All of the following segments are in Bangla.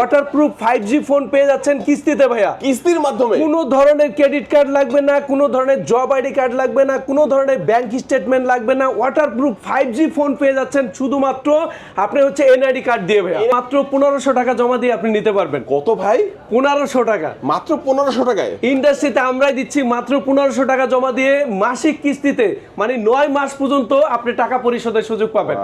ওয়াটারপ্রুফ ফাইভ জি ফোন পেয়ে যাচ্ছেন কিস্তিতে ভাইয়া। কিস্তির মাধ্যমে? কোনো ধরনের ক্রেডিট কার্ড লাগবে না কোনো ধরনের জব আইডি কার্ড লাগবে না কোনো ধরনের ব্যাংক স্টেটমেন্ট লাগবে না ওয়াটারপ্রুফ ফোন পেয়ে যাচ্ছেন শুধুমাত্র আপনি হচ্ছে এনআইডি কার্ড দিয়ে ভাইয়া। মাত্র পনেরোশো টাকা জমা দিয়ে আপনি নিতে পারবেন। কত ভাই? পনেরোশো টাকা। মাত্র পনেরোশো টাকায়? ইন্ডাস্ট্রিতে আমরাই দিচ্ছি মাত্র পনেরোশো টাকা জমা দিয়ে মাসিক কিস্তিতে মানে নয় মাস পর্যন্ত আপনি টাকা পরিশোধের সুযোগ পাবেন.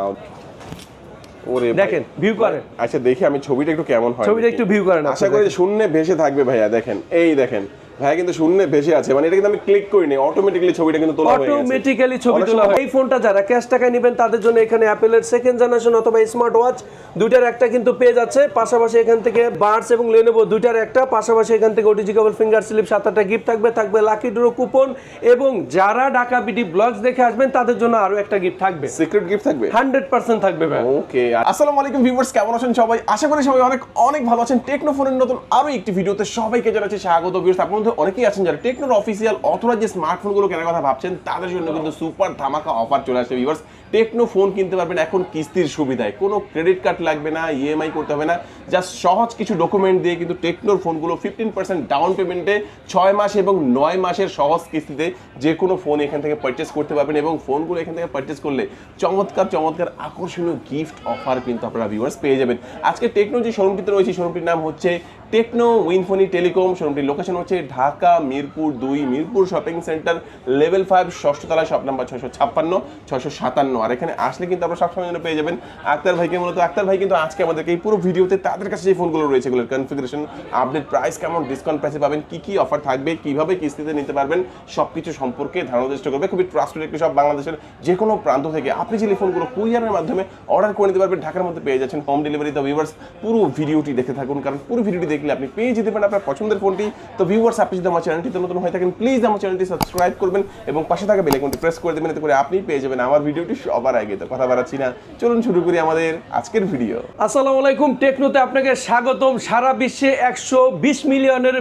ওরে দেখেন ভিউ করেন। আচ্ছা দেখি আমি ছবিটা একটু কেমন হয় ছবিটা একটু ভিউ করেন আশা করি শুনে শূন্যে ভেসে থাকবে ভাইয়া দেখেন। এই দেখেন ভাইয়া কিন্তু শূন্যে ভেসে আছে। মানে এটা কিন্তু আমি ক্লিক করিনি। অটোমেটিক্যালি ছবিটা কিন্তু তোলা হয়ে গেছে। অটোমেটিক্যালি ছবি তোলা হয় এই ফোনটা যারা ক্যাশ টাকায় নেবেন তাদের জন্য এখানে অ্যাপেলের সেকেন্ড জেনারেশন অথবা স্মার্ট ওয়াচ দুইটার একটা কিন্তু পেয়ে যাচ্ছে। পাশাপাশি এখান থেকে বার্ডস এবং লেনোভো দুইটার একটা। পাশাপাশি এখান থেকে ওটিজি কেবল ফিঙ্গার স্লিপ সাত আটটা গিফট থাকবে থাকবে লাকি ড্রো কুপন এবং যারা ঢাকা বিডি ব্লগস দেখে আসবেন তাদের জন্য আরও একটা গিফট থাকবে। সিক্রেট গিফট থাকবে? হান্ড্রেড পার্সেন্ট থাকবে ভাই ওকে আসসালামু আলাইকুম ভিউয়ার্স কেমন আছেন সবাই? আশা করি সবাই অনেক অনেক ভালো আছেন। টেকনো ফোনের নতুন আরও একটি ভিডিওতে সবাইকে জানাচ্ছি স্বাগত। ভিউয়ার্স আপনার মধ্যে অনেকেই আছেন যারা টেকনোর অফিসিয়াল অথবা যে স্মার্টফোনগুলো কেনার কথা ভাবছেন, তাদের জন্য কিন্তু সুপার ধামাকা অফার চলে আসছে ভিউয়ার্স টেকনো ফোন কিনতে পারবেন এখন কিস্তির সুবিধায়। কোনো ক্রেডিট কার্ড লাগবে না ইএমআই করতে হবে না। জাস্ট সহজ কিছু ডকুমেন্ট দিয়ে কিন্তু টেকনোর ফোনগুলো ফিফটিন পার্সেন্ট ডাউন পেমেন্টে ছয় মাস এবং নয় মাসের সহজ কিস্তিতে যে কোনো ফোন এখান থেকে পারচেস করতে পারবেন এবং ফোনগুলো এখান থেকে পারচেস করলে চমৎকার চমৎকার আকর্ষণীয় গিফট অফার কিন্তু আপনারা ভিউয়ার্স পেয়ে যাবেন। আজকে টেকনো যে শোরুমটিতে রয়েছে শোরুমটির নাম হচ্ছে টেকনো, উইনফোনি, টেলিকম, শোরুমটির লোকেশন হচ্ছে ঢাকা, মিরপুর দুই, Mirpur shopping centre level five ষষ্ঠতলা shop number ছশো ছাপ্পান্ন ছশো সাতান্ন। আর এখানে আসলে কিন্তু আপনারা সবসময় জন্য পেয়ে যাবেন আক্তার ভাইকে মূলত। আক্তার ভাই কিন্তু আজকে আমাদেরকে এই পুরো ভিডিওতে তাদের কাছে যে ফোনগুলো রয়েছে, এগুলোর কনফিগারেশন আপডেট প্রাইস কেমন ডিসকাউন্ট প্রাইসে পাবেন, কী কী অফার থাকবে, কীভাবে কিস্তিতে নিতে পারবেন সব কিছু সম্পর্কে ধারণা চেষ্টা করবে। খুবই ট্রাস্টেড একটি সব বাংলাদেশের যে কোনো প্রান্ত থেকে। আপনি যে ফোনগুলো কুরিয়ারের মাধ্যমে অর্ডার করে নিতে পারবেন, ঢাকার মধ্যে পেয়ে যাচ্ছেন হোম ডেলিভারি তো ভিউয়ার্স পুরো ভিডিওটি দেখে থাকুন। কারণ পুরো ভিডিওটি দেখলে আপনি পেয়ে যেতে পারেন আপনার পছন্দের ফোনটি। তো ভিউয়ার্স আপনি যদি আমার চ্যানেলটিতে নতুন হয়ে থাকেন প্লিজ আমার চ্যানেলটি সাবস্ক্রাইব করবেন এবং পাশে থাকা বেল আইকনটি প্রেস করে দেবেন, এতে করে আপনি পেয়ে যাবেন আমার ভিডিওটি সবার আগে। তো কথা বাড়াচ্ছি না। চলুন শুরু করি আমাদের আজকের ভিডিও আসসালামু আলাইকুম। টেকনোতে আপনাকে স্বাগতম। সারা বিশ্বে একশো বিশ মিলিয়নের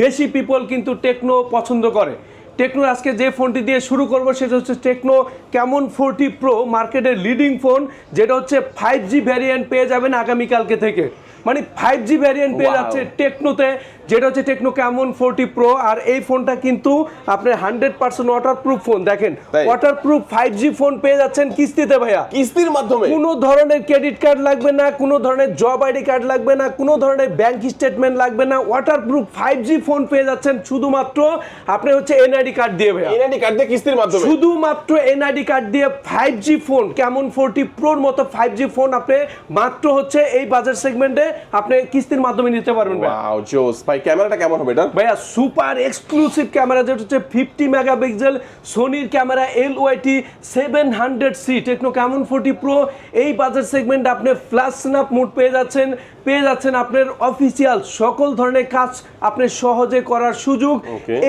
বেশি পিপল কিন্তু টেকনো পছন্দ করে। টেকনো আজকে যে ফোনটি দিয়ে শুরু করব, সেটা হচ্ছে টেকনো কেমন ফোরটি প্রো মার্কেটের লিডিং ফোন যেটা হচ্ছে ফাইভ জি ভ্যারিয়েন্ট পেয়ে যাবেন আগামীকালকে থেকে। মানে ফাইভ জি ভ্যারিয়েন্ট পেয়ে. যাচ্ছে টেকনোতে যেটা হচ্ছে টেকনো কেমন ফোরটি প্রো আর এই ফোনটা কিন্তু আপনার হান্ড্রেড পার্সেন্ট ওয়াটারপ্রুফ ফোন দেখেন তাই? ওয়াটারপ্রুফ ফাইভ জি ফোন পেয়ে যাচ্ছেন কিস্তিতে ভাইয়া। কিস্তির মাধ্যমে? কোনো ধরনের ক্রেডিট কার্ড লাগবে না কোনো ধরনের জব আইডি কার্ড লাগবে না কোনো ধরনের ব্যাংক স্টেটমেন্ট লাগবে না। ওয়াটারপ্রুফ ফাইভ জি ফোন পেয়ে যাচ্ছেন শুধুমাত্র আপনি হচ্ছে এনআইডি কার্ড দিয়ে ভাইয়া। এনআইডি কার্ড দিয়ে কিস্তির মাধ্যমে? শুধুমাত্র এনআইডি কার্ড দিয়ে five G phone Camon forty প্রোর মতো ফাইভ জি ফোন আপনি মাত্র হচ্ছে এই বাজার সেগমেন্টে আপনি কিস্তির মাধ্যমে নিতে পারবেন জোস ভাই ক্যামেরাটা কেমন হবে এটা? ভাইয়া, সুপার এক্সক্লুসিভ ক্যামেরা, যেটা হচ্ছে fifty megapixel সোনির camera L YT seven hundred C Tecno Camon forty pro এই বাজার সেগমেন্ট আপনি ফ্ল্যাশ স্ন্যাপ মোড পেয়ে যাচ্ছেন। পেয়ে যাচ্ছেন আপনার অফিসিয়াল সকল ধরনের কাজ আপনি সহজে করার সুযোগ।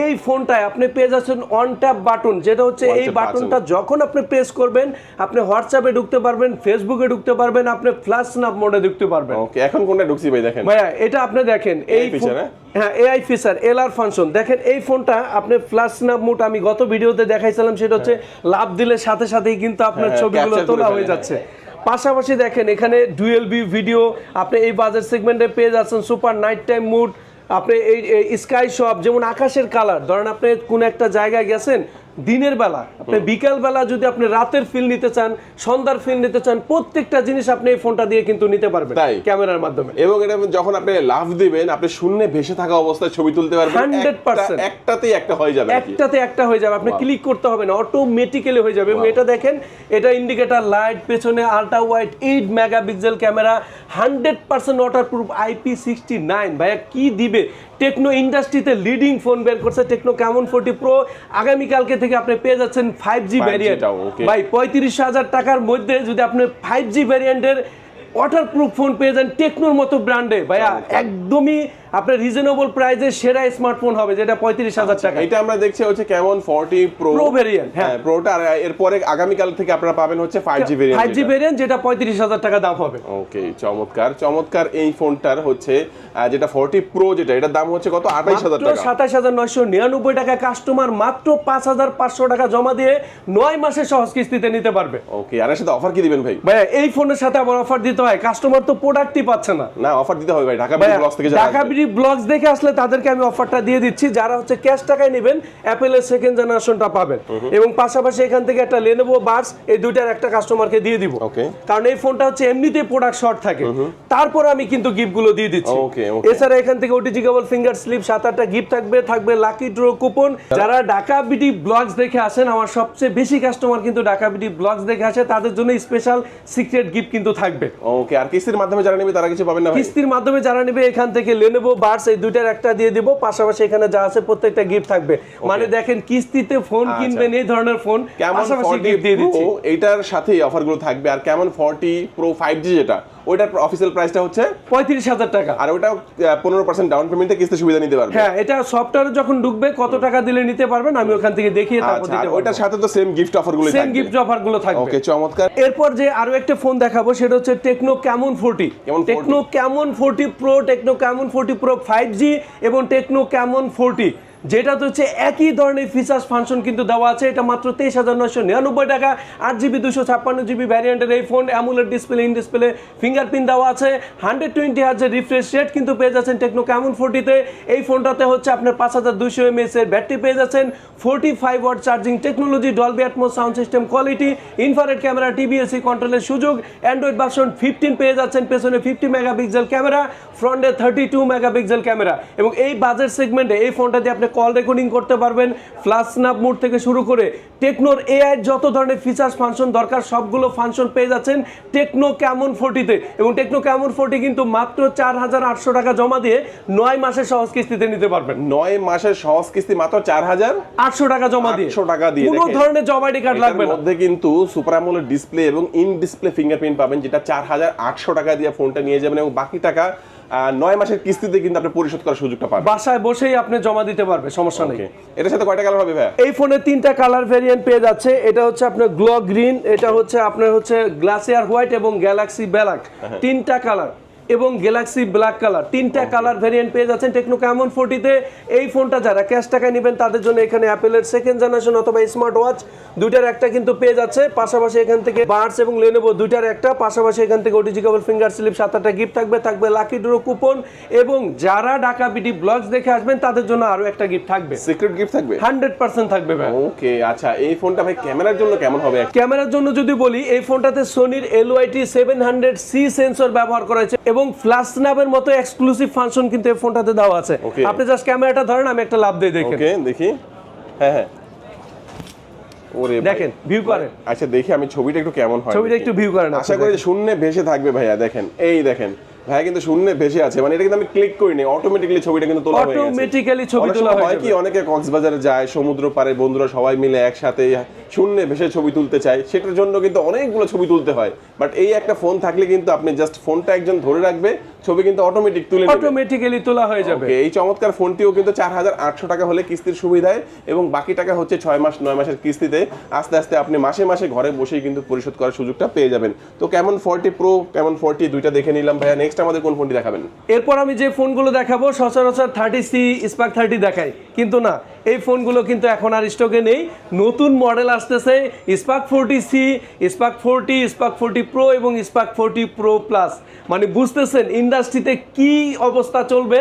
এই ফোনটায় আপনি পেয়ে যাচ্ছেন অন ট্যাপ বাটন যেটা হচ্ছে এই বাটনটা যখন আপনি প্রেস করবেন আপনি হোয়াটসঅ্যাপে ঢুকতে পারবেন ফেসবুকে ঢুকতে পারবেন আপনি ফ্ল্যাশ স্ন্যাপ মোডে ঢুকতে পারবেন। ওকে এখন কোনটা ঢুকছি ভাই দেখেন। ভাইয়া এটা আপনি দেখেন এই হ্যাঁ? হ্যাঁ এআই ফিচার এলআর ফাংশন দেখেন এই ফোনটা আপনি ফ্ল্যাশ স্ন্যাপ মোড আমি গত ভিডিওতে দেখাইছিলাম সেটা হচ্ছে লাভ দিলে সাথে সাথেই কিন্তু আপনার হ্যাঁ, ছবিগুলো তোলা হয়ে হ্যাঁ। যাচ্ছে। পাশাপাশি দেখেন, এখানে ডুয়েল বি ভিডিও, আপনি এই বাজার সেগমেন্টে পেয়ে যাচ্ছেন সুপার নাইট টাইম মুড, আপনি এই স্কাই শপ যেমন আকাশের কালার ধরেন আপনি কোন একটা জায়গায় গেছেন দিনের বেলা আপনি বিকাল বেলা যদি আপনি রাতের ফিল নিতে চান সন্ধ্যার ফিল নিতে চান প্রত্যেকটা জিনিস আপনি এই ফোনটা দিয়ে কিন্তু নিতে পারবেন? ক্যামেরার মাধ্যমে। এবং এটা যখন আপনি লাভ দিবেন আপনি শূন্যে ভেসে থাকা অবস্থায় ছবি তুলতে পারবেন 100% একটাতেই একটা হয়ে যাবে একটাতে একটা হয়ে যাবে। আপনি ক্লিক করতে হবে না অটোমেটিক্যালি হয়ে যাবে। এবং এটা দেখেন এটা ইন্ডিকেটর লাইট পেছনে ultra wide eight megapixel camera hundred percent waterproof IP sixty nine ভাইয়া কি দিবে? টেকনো ইন্ডাস্ট্রিতে লিডিং ফোন বের করছে টেকনো কেমন ফোর্টি প্রো আগামীকালকে থেকে আপনি পেয়ে যাচ্ছেন ফাইভ জি 5G ভ্যারিয়েন্ট ভাই পঁয়ত্রিশ হাজার টাকার মধ্যে যদি আপনি ফাইভ জি ভ্যারিয়েন্টের ওয়াটার প্রুফ ফোন পেয়ে যান টেকনোর মতো ব্র্যান্ডে ভাইয়া একদমই আপনার রিজনেবল প্রাইসে সেরা স্মার্টফোন হবে যেটা পঁয়ত্রিশ হাজার টাকা। এটা আমরা দেখছি হচ্ছে কেমন 40 প্রো Pro variant, হ্যাঁ। প্রোটা আর এরপরে আগামীকাল থেকে আপনারা পাবেন হচ্ছে 5G variant five G variant যেটা। পঁয়ত্রিশ হাজার টাকা দাম হবে। ওকে চমৎকার চমৎকার এই ফোনটার হচ্ছে যেটা 40 প্রো যেটা এটার দাম হচ্ছে কত? 28000 মাত্র টাকা। সাতাশ হাজার নয়শো নিরানব্বই টাকা কাস্টমার মাত্র পাঁচ হাজার পাঁচশো টাকা জমা দিয়ে নয় মাসের সহজ কিস্তিতে নিতে পারবে। ওকে আর এর সাথে অফার কি দিবেন ভাই? ভাই এই ফোনের সাথে আবার অফার দিতে হয়। কাস্টমার তো প্রোডাক্টই পাচ্ছে না। না অফার দিতে হবে ভাই ঢাকা ব্লগস থেকে ঢাকা বিডি ব্লগস দেখে আসলে তাদেরকে আমি অফারটা দিয়ে দিচ্ছি। যারা হচ্ছে ক্যাশ টাকায় নেবেন অ্যাপেলের সেকেন্ড জেনারেশনটা পাবেন। এবং পাশাপাশি এখান থেকে একটা লেনোভো বার্স এই দুইটার একটা কাস্টমারকে দিয়ে দিব। কারণ এই ফোনটা হচ্ছে এমনিতেই প্রোডাক্ট শর্ট থাকে। তারপর আমি কিন্তু গিফটগুলো দিয়ে দিচ্ছি. এছাড়া এখান থেকে ওটিজি কেবল ফিঙ্গার স্লিপ সাত আটটা গিফট থাকবে থাকবে লাকি ড্র কুপন যারা ঢাকা বিডি ব্লগস দেখে আসেন আমার সবচেয়ে বেশি কাস্টমার কিন্তু ঢাকা বিডি ব্লগস দেখে আসে। তাদের জন্য স্পেশাল সিক্রেট গিফট কিন্তু থাকবে। ওকে আর কিস্তির মাধ্যমে যারা নেবে তারা কিছু পাবেন না কিস্তির মাধ্যমে যারা নেবে এখান থেকে লেনেবো বার্স এই দুইটার একটা দিয়ে দিব পাশাপাশি এখানে যা আছে প্রত্যেকটা গিফট থাকবে। মানে দেখেন কিস্তিতে ফোন আচ্ছা। কিনবেন এই ধরনের ফোন কেমন পাশাপাশি 40 গিফট দিয়ে দিচ্ছি। এটার সাথেই অফারগুলো থাকবে আর কেমন 40 প্রো ফাইভ জি যেটা ওইটার অফিসিয়াল প্রাইসটা হচ্ছে পঁয়ত্রিশ হাজার টাকা। আর ওটাও পনেরো পার্সেন্ট ডাউন পেমেন্টে কিস্তি সুবিধা নিতে পারবে। হ্যাঁ এটা সফটওয়্যারে যখন ঢুকবে কত টাকা দিলে নিতে পারবেন আমি ওখান থেকে দেখিয়ে তারপর আচ্ছা আর দিতে ওইটার সাথে তো সেম গিফট অফারগুলো সেম গিফট অফারগুলো থাকবে। ওকে চমৎকার। এরপর যে আরও একটা ফোন দেখাবো সেটা হচ্ছে Tecno Camon forty Camon 40 Tecno Camon forty pro Tecno Camon forty pro five G এবং টেকনো ক্যামন ফোরটি যেটা তো হচ্ছে একই ধরনের ফিচার্স ফাংশন কিন্তু দেওয়া আছে। এটা মাত্র তেইশ হাজার নয়শো নিরানব্বই টাকা। আট জিবি দুশো ছাপ্পান্ন জিবি ভ্যারিয়েন্টের এই phone AMOLED display in display fingerprint দেওয়া আছে। হান্ড্রেড টোয়েন্টি হাজার রিফ্রেশ রেট কিন্তু পেয়ে যাচ্ছেন টেকনো ক্যামন ফোরটিতে এই ফোনটাতে হচ্ছে আপনার পাঁচ হাজার দুশো এমএস এর ব্যাটারি পেয়ে যাচ্ছেন। Forty five watt charging technology Dolby Atmos sound system quality infrared camera টিবিএসি কন্ট্রোলের সুযোগ। অ্যান্ড্রয়েড ভার্সন ফিফটিন পেয়ে যাচ্ছেন, পেছনে ফিফটি মেগাপিক্সেল ক্যামেরা ফ্রন্টে থার্টি টু মেগাপিক্সেল ক্যামেরা এবং এই বাজেট সেগমেন্টে এই ফোনটা দিয়ে আপনি কল রেকর্ডিং করতে পারবেন। ফ্লাশ স্ন্যাপ মোড থেকে শুরু করে টেকনোর এআই যত ধরনের ফিচার্স ফাংশন দরকার সবগুলো ফাংশন পেয়ে যাচ্ছেন টেকনো ক্যামন ফোরটিতে এবং টেকনো ক্যামন ফোরটি কিন্তু মাত্র চার হাজার আটশো টাকা জমা দিয়ে নয় মাসের সহজ কিস্তিতে নিতে পারবেন। নয় মাসের সহজ কিস্তি মাত্র চার হাজার আটশো টাকা জমা দিয়ে। 800 টাকা দিয়ে, কোনো ধরনের জমা আইডি কার্ড লাগবে মধ্যে কিন্তু সুপার ডিসপ্লে এবং ইন ডিসপ্লে ফিঙ্গারপ্রিন্ট পাবেন যেটা চার হাজার আটশো টাকা দিয়ে ফোনটা নিয়ে যাবেন এবং বাকি টাকা নয় মাসের কিস্তিতে কিন্তু আপনি পরিশোধ করার সুযোগটা পাবেন। বাসায় বসেই আপনি জমা দিতে পারবে সমস্যা নেই। এটার সাথে কয়টা কালার হবে ভাই এই ফোনে তিনটা কালার ভেরিয়েন্ট পেয়ে যাচ্ছে। এটা হচ্ছে আপনার গ্লো গ্রিন এটা হচ্ছে আপনার হচ্ছে গ্লাসিয়ার হোয়াইট এবং গ্যালাক্সি ব্ল্যাক তিনটা কালার এবং গ্যালাক্সি ব্ল্যাক কালার তিনটা কালার ভেরিয়েন্ট পেয়ে যাচ্ছেন টেকনো ক্যামন ফোরটিতে এই ফোনটা যারা ক্যাশ টাকায় নেবেন তাদের জন্য এখানে অ্যাপেলের সেকেন্ড জেনারেশন অথবা স্মার্ট ওয়াচ দুইটার একটা কিন্তু পেয়ে যাচ্ছে। পাশাপাশি এখান থেকে বার্ডস এবং লেনেভো দুইটার একটা। পাশাপাশি এখান থেকে ওটিজি কেবল ফিঙ্গার স্লিপ সাত আটটা গিফট থাকবে থাকবে লাকি ড্রো কুপন এবং যারা ঢাকা বিডি ব্লগস দেখে আসবেন তাদের জন্য আরও একটা গিফট থাকবে। সিক্রেট গিফট থাকবে? হান্ড্রেড পার্সেন্ট থাকবে ভাই। ওকে আচ্ছা এই ফোনটা ভাই ক্যামেরার জন্য কেমন হবে? ক্যামেরার জন্য যদি বলি এই ফোনটাতে সোনির LYT seven hundred C sensor ব্যবহার করা হয়েছে। এবং ফ্ল্যাশ স্ন্যাপের মতো এক্সক্লুসিভ ফাংশন কিন্তু এই ফোনটাতে দেওয়া আছে। আপনি জাস্ট ক্যামেরাটা ধরেন আমি একটা লাভ দিয়ে দেখেন। ওকে দেখি। হ্যাঁ হ্যাঁ। ওরে দেখেন ভিউ করেন। আচ্ছা দেখি আমি ছবিটা একটু কেমন হয় ছবিটা একটু ভিউ করেন আশা করি শূন্যে ভেসে থাকবে ভাইয়া দেখেন। এই দেখেন। ভাইয়া কিন্তু শূন্যে ভেসে আছে। মানে এটা কিন্তু আমি ক্লিক করিনি। অটোমেটিক্যালি ছবিটা কিন্তু তোলা হয়ে গেছে। অটোমেটিক্যালি ছবি তোলা হয় কি। অনেকে কক্সবাজারে যায় সমুদ্র পারে বন্ধুরা সবাই মিলে একসাথে শূন্যে ভেসে ছবি তুলতে চায়। সেটার জন্য কিন্তু অনেকগুলো ছবি তুলতে হয়। বাট এই একটা ফোন থাকলে কিন্তু আপনি জাস্ট ফোনটা একজন ধরে রাখবে ছবি কিন্তু অটোমেটিক তুলে অটোমেটিক্যালি তোলা হয়ে যাবে। এই চমৎকার ফোনটিও কিন্তু চার হাজার আটশো টাকা হলে কিস্তির সুবিধায় এবং বাকি টাকা হচ্ছে ছয় মাস নয় মাসের কিস্তিতে। আস্তে আস্তে আপনি মাসে মাসে ঘরে বসেই কিন্তু পরিশোধ করার সুযোগটা পেয়ে যাবেন। তো কেমন ফোরটি প্রো কেমন ফোরটি দুইটা দেখে নিলাম ভাইয়া। নেক্সট আমাদের কোন ফোনটি দেখাবেন? এরপর আমি যে ফোনগুলো দেখাবো সচরাচর থার্টি সি স্পার্ক থার্টি দেখাই। কিন্তু না এই ফোনগুলো কিন্তু এখন আর স্টকে নেই। নতুন মডেল আসতেছে Spark forty C, Spark forty Spark forty pro এবং স্পার্ক ফোরটি প্রো প্লাস। মানে বুঝতেছেন ইন্ডাস্ট্রিতে কি অবস্থা চলবে?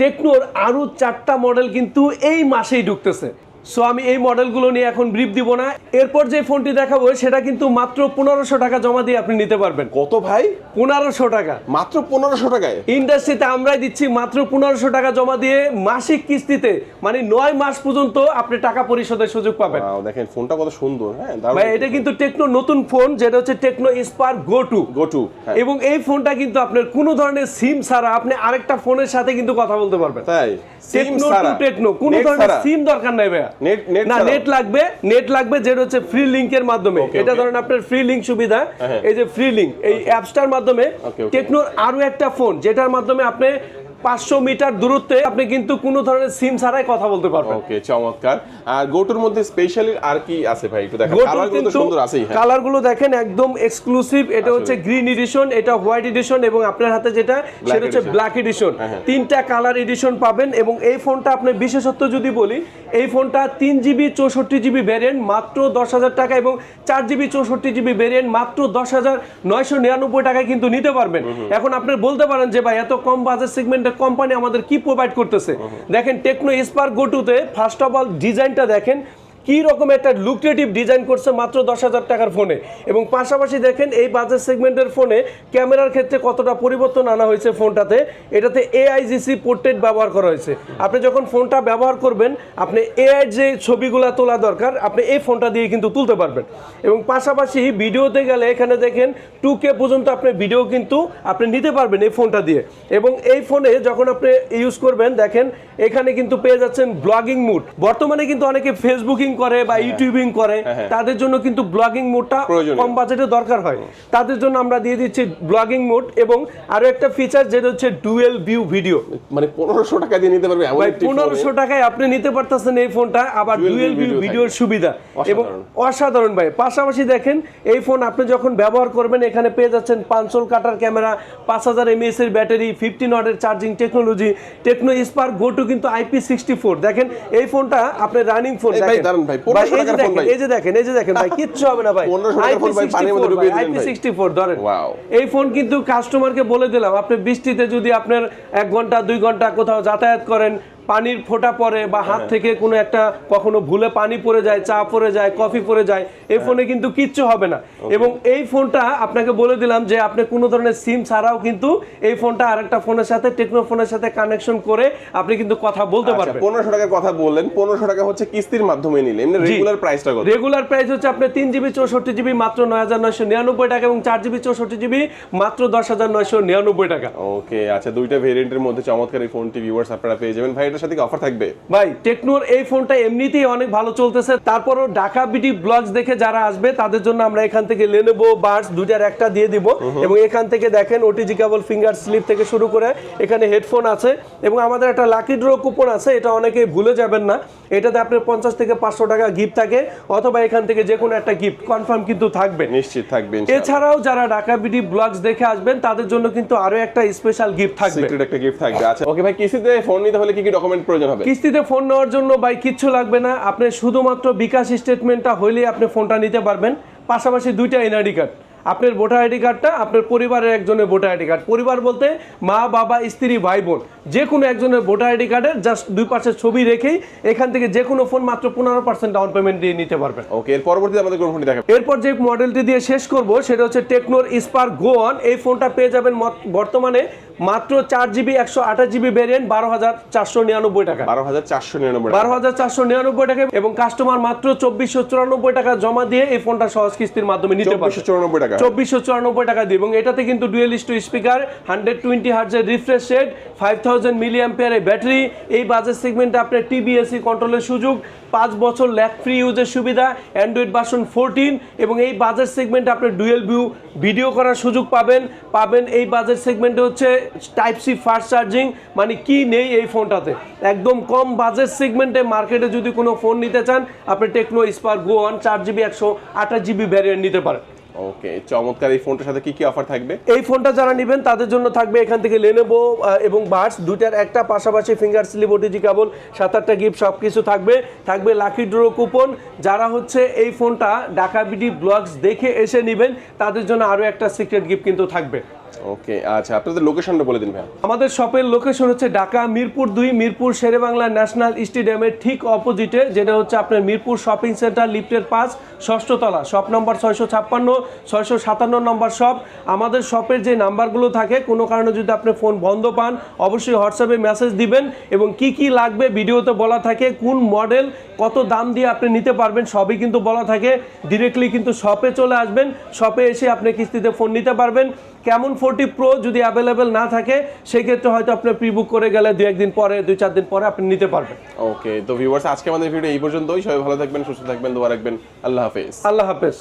টেকনোর আরও চারটা মডেল কিন্তু এই মাসেই ঢুকতেছে। সো আমি এই মডেলগুলো নিয়ে এখন ব্রিফ দিব না। এরপর যে ফোনটি দেখাবো সেটা কিন্তু মাত্র পনেরোশো টাকা জমা দিয়ে আপনি নিতে পারবেন। কত ভাই? পনেরোশো টাকা। মাত্র পনেরোশো টাকায়? ইন্ডাস্ট্রিতে আমরাই দিচ্ছি মাত্র পনেরোশো টাকা জমা দিয়ে মাসিক কিস্তিতে মানে নয় মাস পর্যন্ত আপনি টাকা পরিশোধের সুযোগ পাবেন। Wow, দেখেন ফোনটা কত সুন্দর হ্যাঁ ভাই এটা কিন্তু টেকনো নতুন ফোন যেটা হচ্ছে Tecno Spark go two go two এবং এই ফোনটা কিন্তু আপনার কোনো ধরনের সিম ছাড়া আপনি আরেকটা ফোনের সাথে কিন্তু কথা বলতে পারবেন। তাই? সিম টেকনো টু সারা টেকনো কোনো ধরনের ছাড়া? সিম দরকার নাই ভাইয়া। না নেট লাগবে নেট লাগবে যেটা হচ্ছে ফ্রি লিংকের মাধ্যমে। এটা ধরেন আপনার ফ্রি লিংক সুবিধা। হ্যাঁ। এই যে ফ্রি লিংক এই অ্যাপসটার মাধ্যমে. টেকনোর আরও একটা ফোন যেটার মাধ্যমে আপনি পাঁচশো মিটার দূরত্বে আপনি কিন্তু কোনো ধরনের সিম ছাড়াই কথা বলতে পারবেন। ওকে চমৎকার। আর গোটুর মধ্যে স্পেশালি আর কি আছে ভাই? একটু দেখেন। কালারগুলো তো সুন্দর আছেই হ্যাঁ। কালারগুলো দেখেন একদম এক্সক্লুসিভ এটা হচ্ছে গ্রিন এডিশন এটা হোয়াইট এডিশন এবং আপনার হাতে যেটা সেটা হচ্ছে ব্ল্যাক এডিশন হ্যাঁ, হ্যাঁ। তিনটা কালার এডিশন পাবেন এবং এই ফোনটা আপনার বিশেষত্ব যদি বলি এই ফোনটা তিন জিবি চৌষট্টি জিবি ভ্যারিয়েন্ট মাত্র দশ হাজার টাকা এবং চার জিবি চৌষট্টি জিবি ভ্যারিয়েন্ট মাত্র দশ হাজার নয়শো নিরানব্বই টাকায় কিন্তু নিতে পারবেন। এখন আপনি বলতে পারেন যে ভাই এত কম বাজেট সেগমেন্টের কোম্পানি আমাদের কি প্রোভাইড করতেছে? দেখেন টেকনো স্পার্ক গোটুতে ফার্স্ট অফ অল ডিজাইনটা দেখেন কি রকম একটা লুক্রেটিভ ডিজাইন করছে মাত্র দশ হাজার টাকার ফোনে? এবং পাশাপাশি দেখেন, এই বাজেট সেগমেন্টের ফোনে ক্যামেরার ক্ষেত্রে কতটা পরিবর্তন আনা হয়েছে ফোনটাতে? এটাতে এআইজিসি পোর্ট্রেট ব্যবহার করা হয়েছে। আপনি যখন ফোনটা ব্যবহার করবেন, আপনি এআই যে ছবিগুলো তোলা দরকার, আপনি এই ফোনটা দিয়ে কিন্তু তুলতে পারবেন। এবং পাশাপাশি ভিডিওতে গেলে এখানে দেখেন টু কে পর্যন্ত আপনি ভিডিও কিন্তু আপনি নিতে পারবেন এই ফোনটা দিয়ে। এবং এই ফোনে যখন আপনি ইউজ করবেন, দেখেন, এখানে কিন্তু পেয়ে যাচ্ছেন ব্লগিং মুড বর্তমানে কিন্তু অনেকে ফেসবুকিং করে বা ইউটিউবিং করে তাদের জন্য কিন্তু ব্লগিং মুডটা। কম বাজেটে দরকার হয়। তাদের জন্য আমরা দিয়ে দিচ্ছি ব্লগিং মোড এবং আরও একটা ফিচার যেটা হচ্ছে ডুয়েল ভিউ ভিডিও মানে পনেরোশো টাকা দিয়ে নিতে পারবে পনেরোশো টাকায় আপনি নিতে পারতেছেন এই ফোনটা আবার ডুয়েল ভিউ ভিডিওর সুবিধা। এবং অসাধারণ। ভাই পাশাপাশি দেখেন এই ফোন আপনি যখন ব্যবহার করবেন এখানে পেয়ে যাচ্ছেন পাঁচশোল কাটার ক্যামেরা পাঁচ হাজার এমএএস এর ব্যাটারি ফিফটিন ওয়াটের charging technology Tecno Spark go two কিন্তু আইপি সিক্সটি ফোর দেখেন এই ফোনটা আপনি রানিং ফোন এই ভাই, দাঁড়ান ভাই, 1500 টাকার ফোন ভাই। এই যে দেখেন এই যে দেখেন ভাই কিচ্ছু হবে না ভাই 1500 টাকার ফোন ভাই, পানির মধ্যে ডুবিয়ে দিলেন ভাই। ধরেন. এই ফোন কিন্তু কাস্টমারকে বলে দিলাম আপনি বৃষ্টিতে যদি আপনার এক ঘণ্টা দুই ঘণ্টা কোথাও যাতায়াত করেন পানির ফোঁটা পড়ে বা হ্যাঁ। হাত থেকে কোনো একটা কখনো ভুলে পানি পড়ে যায় চা পড়ে যায় কফি পড়ে যায় এই হ্যাঁ। ফোনে কিন্তু কিচ্ছু হবে না। এবং এই ফোনটা আপনাকে বলে দিলাম যে আপনি কোনো ধরনের সিম ছাড়াও কিন্তু এই ফোনটা আরেকটা ফোনের সাথে টেকনো ফোনের সাথে কানেকশন করে আপনি কিন্তু কথা বলতে আচ্ছা পারবেন। পনেরোশো টাকার কথা বললেন পনেরোশো টাকা হচ্ছে কিস্তির মাধ্যমে নিলে এমনি রেগুলার প্রাইসটা রেগুলার প্রাইস হচ্ছে আপনার তিন জিবি চৌষট্টি জিবি মাত্র নয় হাজার নয়শো নিরানব্বই টাকা এবং চার জিবি চৌষট্টি জিবি মাত্র দশ হাজার নয়শো নিরানব্বই টাকা। ওকে আচ্ছা দুইটা ভেরিয়েন্টের মধ্যে চমৎকার এই ফোনটি ভিউয়ার্স আপনারা পেয়ে যাবেন। ভাই এটার সাথে কি অফার থাকবে? ভাই টেকনোর এই ফোনটা এমনিতেই অনেক ভালো চলতেছে। তারপরও ঢাকা বিটি ব্লগস দেখে যারা আসবে তাদের জন্য আমরা এখান থেকে লেনেবো বার্স দুটার একটা দিয়ে দিব। এবং এখান থেকে দেখেন ওটিজি কেবল ফিঙ্গার স্লিপ থেকে শুরু করে এখানে হেডফোন আছে। এবং আমাদের একটা লাকি ড্র কুপন আছে এটা অনেকেই ভুলে যাবেন না। এটাতে আপনার পঞ্চাশ থেকে পাঁচশো টাকা গিফট থাকে অথবা এখান থেকে যে কোনো একটা গিফট কনফার্ম কিন্তু থাকবে। নিশ্চিত থাকবে এছাড়াও যারা ঢাকা বিটি ব্লগস দেখে আসবেন তাদের জন্য কিন্তু আরও একটা স্পেশাল গিফট থাকবে। একটা গিফট থাকবে আচ্ছা। ওকে ভাই কিস্তিতে ফোন নিতে হলে কি কি ডকুমেন্ট প্রয়োজন হবে। কিস্তিতে ফোন নেওয়ার জন্য ভাই কিচ্ছু লাগবে না। আপনি শুধুমাত্র বিকাশ স্টেটমেন্টটা হইলেই আপনি ফোনটা নিতে পারবেন। পাশাপাশি দুইটা এনআইডি কার্ড আপনার ভোটার আইডি কার্ডটা আপনার পরিবারের একজনের ভোটার আইডি কার্ড পরিবার বলতে মা বাবা স্ত্রী ভাই বোন। যে কোনো একজনের ভোটার আইডি কার্ডের জাস্ট দুই পাশে ছবি রেখেই এখান থেকে যে কোনো ফোন মাত্র পনেরো পার্সেন্ট ডাউন পেমেন্ট দিয়ে নিতে পারবেন। ওকে এর পরবর্তীতে আমাদের কোন ফোনটি দেখাবে। এরপর যে মডেলটি দিয়ে শেষ করব সেটা হচ্ছে টেকনোর স্পার্ক গো অন এই ফোনটা পেয়ে যাবেন বর্তমানে মাত্র চার জিবি একশো আঠাশ জিবি ভ্যারিয়েন্ট বারো হাজার চারশো নিরানব্বই টাকা। বারো হাজার চারশো নিরানব্বই বারো হাজার চারশো নিরানব্বই টাকা এবং কাস্টমার মাত্র চব্বিশশো চুরানব্বই টাকা জমা দিয়ে এই ফোনটা সহজ কিস্তির মাধ্যমে নিতে পারবে। চুরানব্বই টাকা। চব্বিশশো চুরানব্বই টাকা দিয়ে। এবং এটাতে কিন্তু dual stereo speaker hundred twenty হার্জের refresh rate five thousand মিলিয়াম্পিয়ারের ব্যাটারি এই বাজেট সেগমেন্টে আপনার টিবিএসি কন্ট্রোলের সুযোগ পাঁচ বছর ল্যাক ফ্রি ইউজের সুবিধা অ্যান্ড্রয়েড ভার্সন ফোরটিন এবং এই বাজেট সেগমেন্টে আপনি ডুয়েল ভিউ ভিডিও করার সুযোগ পাবেন। পাবেন এই বাজেট সেগমেন্টে হচ্ছে টাইপ সি ফাস্ট চার্জিং মানে কি নেই এই ফোনটাতে? একদম কম বাজেট সেগমেন্টে মার্কেটে যদি কোনো ফোন নিতে চান আপনি টেকনো স্পার্ক গো ওয়ান চার জিবি একশো আঠাশ জিবি ভ্যারিয়েন্ট নিতে পারেন। ওকে চমৎকার। এই ফোনটার সাথে কি কি অফার থাকবে? এই ফোনটা যারা নেবেন তাদের জন্য থাকবে এখান থেকে লেনেবো এবং বার্ডস দুটার একটা পাশাপাশি ফিঙ্গার স্লিপ ওটিজি কেবল সাত আটটা গিফট সব কিছু থাকবে। থাকবে লাকি ড্র কুপন যারা হচ্ছে এই ফোনটা ঢাকা বিডি ব্লগস দেখে এসে নেবেন তাদের জন্য আরও একটা সিক্রেট গিফট কিন্তু থাকবে। ওকে আচ্ছা আপনাদের লোকেশনটা বলে দিন ভাই আমাদের শপের লোকেশন হচ্ছে ঢাকা, মিরপুর দুই, মিরপুর শেরেবাংলা ন্যাশনাল স্টেডিয়ামের ঠিক অপোজিটে যেটা হচ্ছে আপনার মিরপুর শপিং সেন্টার লিফটের পাঁচ ষষ্ঠতলা শপ নম্বর ছয়শো ছাপ্পান্ন, ছয়শো সাতান্ন নম্বর শপ আমাদের শপের যে নাম্বারগুলো থাকে, কোনো কারণে যদি আপনি ফোন বন্ধ পান, অবশ্যই হোয়াটসঅ্যাপে মেসেজ দিবেন এবং কি কি লাগবে ভিডিওতে বলা থাকে, কোন মডেল কত দাম দিয়ে আপনি নিতে পারবেন, সবই কিন্তু বলা থাকে। ডিরেক্টলি কিন্তু শপে চলে আসবেন শপে এসে আপনি কিস্তিতে ফোন নিতে পারবেন। কেমন ফোরটি প্রো যদি অ্যাভেলেবেল না থাকে সেক্ষেত্রে হয়তো আপনি প্রি বুক করে গেলে দু একদিন পরে দুই চার দিন পরে আপনি নিতে পারবেন। ওকে তো ভিউয়ার্স আজকে আমাদের ভিডিও এই পর্যন্তই। সবাই ভালো থাকবেন সুস্থ থাকবেন দোয়া রাখবেন। আল্লাহ হাফেজ। আল্লাহ হাফেজ।